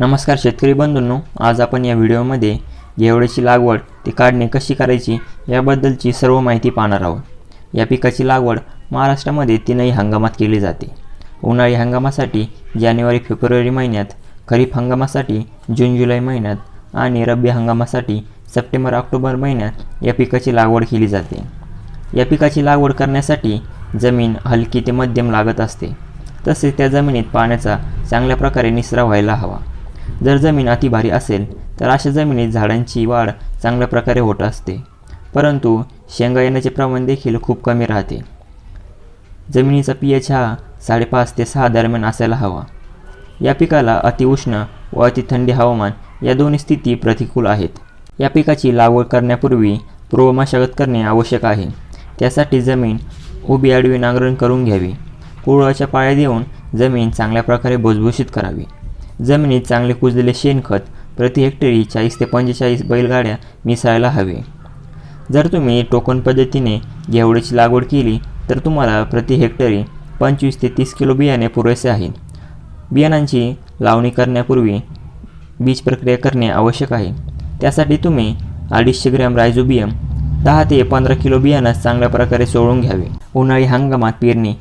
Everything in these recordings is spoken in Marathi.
नमस्कार शेतकरी बंधूंनो आज आपण या व्हिडिओमध्ये घेवड्याची लागवड ती काढणे कशी करायची याबद्दलची सर्व माहिती पाहणार आहोत. या पिकाची लागवड महाराष्ट्रामध्ये तीनही हंगामात केली जाते. उन्हाळी हंगामासाठी जानेवारी फेब्रुवारी महिन्यात खरीप हंगामासाठी जून जुलै महिन्यात आणि रब्बी हंगामासाठी सप्टेंबर ऑक्टोबर महिन्यात या पिकाची लागवड केली जाते. या पिकाची लागवड करण्यासाठी जमीन हलकी ते मध्यम लागत असते. तसेच त्या जमिनीत पाण्याचा चांगल्या प्रकारे निसरा व्हायला हवा. जर जमीन अति भारी असेल तर अशा जमिनीत झाडांची वाढ चांगल्या प्रकारे होत असते. परंतु शेंगा येण्याचे प्रमाण देखील खूप कमी राहते. जमिनीचा पी एच हा साडेपाच ते सहा दरम्यान असायला हवा. या पिकाला अतिउष्ण व अति थंडी हवामान या दोन्ही स्थिती प्रतिकूल आहेत. या पिकाची लागवड करण्यापूर्वी पूर्व मशागत करणे आवश्यक आहे. त्यासाठी जमीन उभी आडवी नांगरण करून घ्यावी. कुळाच्या पाळ्या देऊन जमीन चांगल्या प्रकारे भुसभुशीत करावी. जमिनीत चांगले कुजलेले शेणखत प्रति हेक्टरी चाळीस ते पंचेचाळीस बैलगाड्या मिसळायला हवे. जर तुम्ही टोकन पद्धतीने घेवड्याची लागवड केली तर तुम्हाला प्रति हेक्टरी पंचवीस ते तीस किलो बियाणे पुरेसे आहे. बियाणांची लावणी करण्यापूर्वी बीज प्रक्रिया करणे आवश्यक आहे. त्यासाठी तुम्ही अडीचशे ग्रॅम रायझोबियम दहा ते पंधरा किलो बियाणं चांगल्या प्रकारे सोडून घ्यावे. उन्हाळी हंगामात पेरणी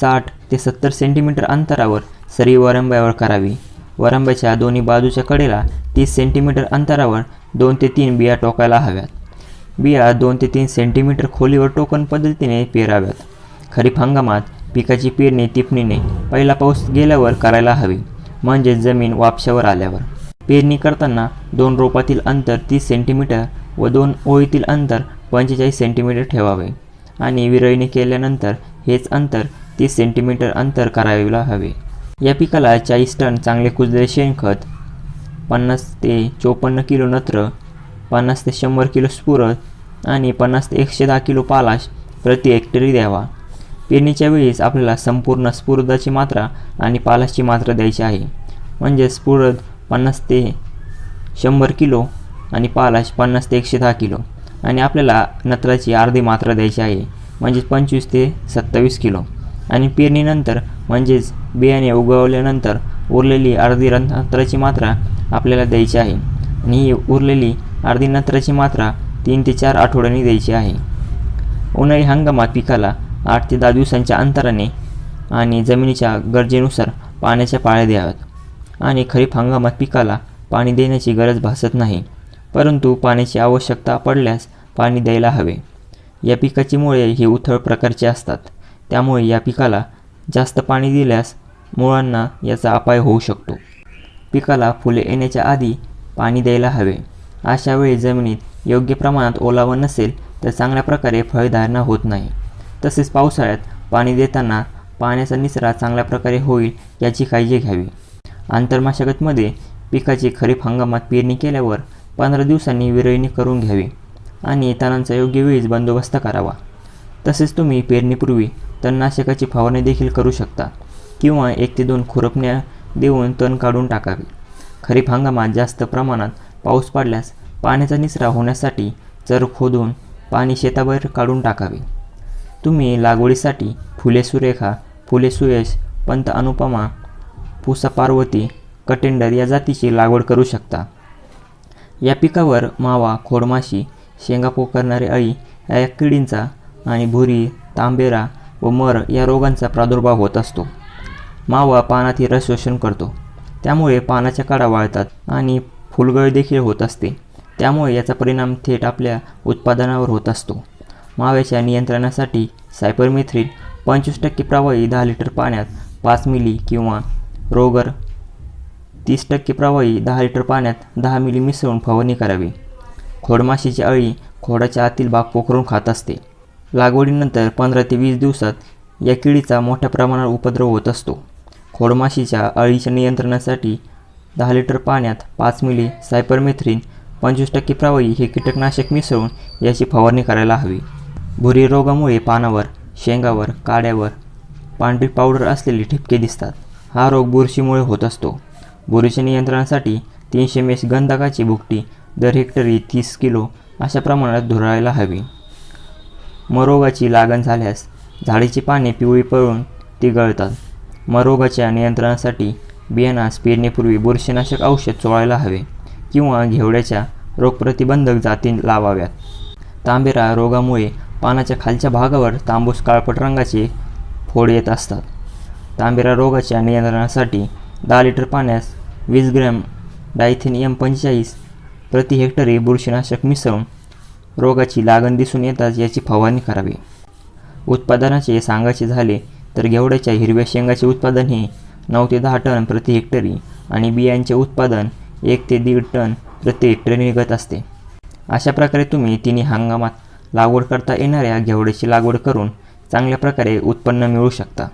साठ ते सत्तर सेंटीमीटर अंतरावर सरी वरंब्यावर करावी. वरंब्याच्या दोन्ही बाजूच्या कडेला तीस सेंटीमीटर अंतरावर दोन ते तीन बिया टोकायला हव्यात. बिया दोन ते तीन सेंटीमीटर खोलीवर टोकन पद्धतीने पेराव्यात. खरीप हंगामात पिकाची पेरणी टिपणीने पहिला पाऊस गेल्यावर करायला हवी म्हणजे जमीन वापशावर आल्यावर. पेरणी करताना दोन रोपातील अंतर तीस सेंटीमीटर व दोन ओळीतील अंतर पंचेचाळीस सेंटीमीटर ठेवावे आणि विरळणी केल्यानंतर हेच अंतर तीस सेंटीमीटर अंतर करायला हवे. या पिकाला चाळीस टन चांगले कुजलेले शेणखत पन्नास ते चोपन्न किलो नत्र पन्नास ते शंभर किलो स्फुरद आणि पन्नास ते एकशे दहा किलो पालाश प्रति हेक्टरी द्यावा. पेरणीच्या वेळेस आपल्याला संपूर्ण स्फुरदाची मात्रा आणि पालाशची मात्रा द्यायची आहे. म्हणजे स्फुरद पन्नास ते शंभर किलो आणि पालाश पन्नास ते एकशे दहा किलो. आणि आपल्याला नत्राची अर्धी मात्रा द्यायची आहे. म्हणजेच पंचवीस ते सत्तावीस किलो. आणि पेरणीनंतर म्हणजेच बियाणे उगवल्यानंतर उरलेली अर्धी नत्राची मात्रा आपल्याला द्यायची आहे. आणि ही उरलेली अर्धी नत्राची मात्रा तीन ते चार आठवड्यांनी द्यायची आहे. उन्हाळी हंगामात पिकाला आठ ते दहा दिवसांच्या अंतराने आणि जमिनीच्या गरजेनुसार पाण्याच्या पाळ्या द्याव्यात. आणि खरीप हंगामात पिकाला पाणी देण्याची गरज भासत नाही परंतु पाण्याची आवश्यकता पडल्यास पाणी द्यायला हवे. या पिकाची मुळे ही उथळ प्रकारची असतात. त्यामुळे या पिकाला जास्त पाणी दिल्यास मुळांना याचा अपाय होऊ शकतो. पिकाला फुले येण्याच्या आधी पाणी द्यायला हवे. अशा वेळी जमिनीत योग्य प्रमाणात ओलावा नसेल तर चांगल्या प्रकारे फळधारणा होत नाही. तसेच पावसाळ्यात पाणी देताना पाण्याचा निचरा चांगल्या प्रकारे होईल याची काळजी घ्यावी. आंतरमाशागतमध्ये पिकाची खरीप हंगामात पेरणी केल्यावर पंधरा दिवसांनी विरळणी करून घ्यावी आणि तणांचा योग्य वेळीच बंदोबस्त करावा. तसेच तुम्ही पेरणीपूर्वी तणनाशकाची फवारणी देखील करू शकता किंवा एक ते दोन खुरपण्या देऊन तण काढून टाकावे. खरीप हंगामात जास्त प्रमाणात पाऊस पडल्यास पाण्याचा निचरा होण्यासाठी चर खोदून पाणी शेताबाहेर काढून टाकावे. तुम्ही लागवडीसाठी फुले सुरेखा फुले सुयश पंत अनुपमा पुसा पार्वती कटेंडर या जातीची लागवड करू शकता. या पिकावर मावा खोडमाशी शेंगा पोकरणारे अळी या किडींचा आणि भुरी तांबेरा व मर या रोगांचा प्रादुर्भाव होत असतो. मावा पानातील रस शोषण करतो. त्यामुळे पानाच्या काडा वाळतात आणि फुलगळ देखील होत असते. त्यामुळे याचा परिणाम थेट आपल्या उत्पादनावर होत असतो. माव्याच्या नियंत्रणासाठी सायपरमेथ्रिन पंचवीस टक्के प्रवाही दहा लिटर पाण्यात पाच मिली किंवा रोगर तीस टक्के प्रवाही दहा लिटर पाण्यात दहा मिली मिसळून फवारणी करावी. खोडमाशीची अळी खोडाच्या आतील भाग पोखरून खात असते. लागवडीनंतर पंधरा ते वीस दिवसात या किडीचा मोठ्या प्रमाणावर उपद्रव होत असतो. खोडमाशीच्या अळीच्या नियंत्रणासाठी दहा लिटर पाण्यात पाच मिली सायपरमेथ्रिन पंचवीस टक्के प्रवाही हे कीटकनाशक मिसळून याची फवारणी करायला हवी. भुरी रोगामुळे पानावर शेंगावर काड्यावर पांढरी पावडर असलेले ठिपके दिसतात. हा रोग बुरशीमुळे होत असतो. बुरशी नियंत्रणासाठी तीनशे मेस गंधकाची भुकटी दर हेक्टरी तीस किलो अशा प्रमाणात धुरायला हवी. मरोगाची लागण झाल्यास झाडीची पाने पिवळी पळून ती गळतात. मरोगाच्या नियंत्रणासाठी बियाणास पेरणीपूर्वी बुरशीनाशक औषध चोळायला हवे किंवा घेवड्याच्या रोगप्रतिबंधक जाती लावाव्यात. तांबेरा रोगामुळे पानाच्या खालच्या भागावर तांबूस काळपट रंगाचे फोड येत असतात. तांबेरा रोगाच्या नियंत्रणासाठी दहा लिटर पाण्यास वीस ग्रॅम डायथेनियम पंचेचाळीस प्रति हेक्टरी बुरशीनाशक मिसळून रोगाची लागण दिसून येताच याची फवारणी करावी. उत्पादनाचे सांगायचे झाले तर घेवड्याच्या हिरव्या शेंगाचे उत्पादन हे नऊ ते दहा टन प्रति हेक्टरी आणि बियांचे उत्पादन एक ते दीड टन प्रति हेक्टरी निघत असते. अशा प्रकारे तुम्ही तिन्ही हंगामात लागवड करता येणाऱ्या घेवड्याची लागवड करून चांगल्या प्रकारे उत्पन्न मिळू शकता.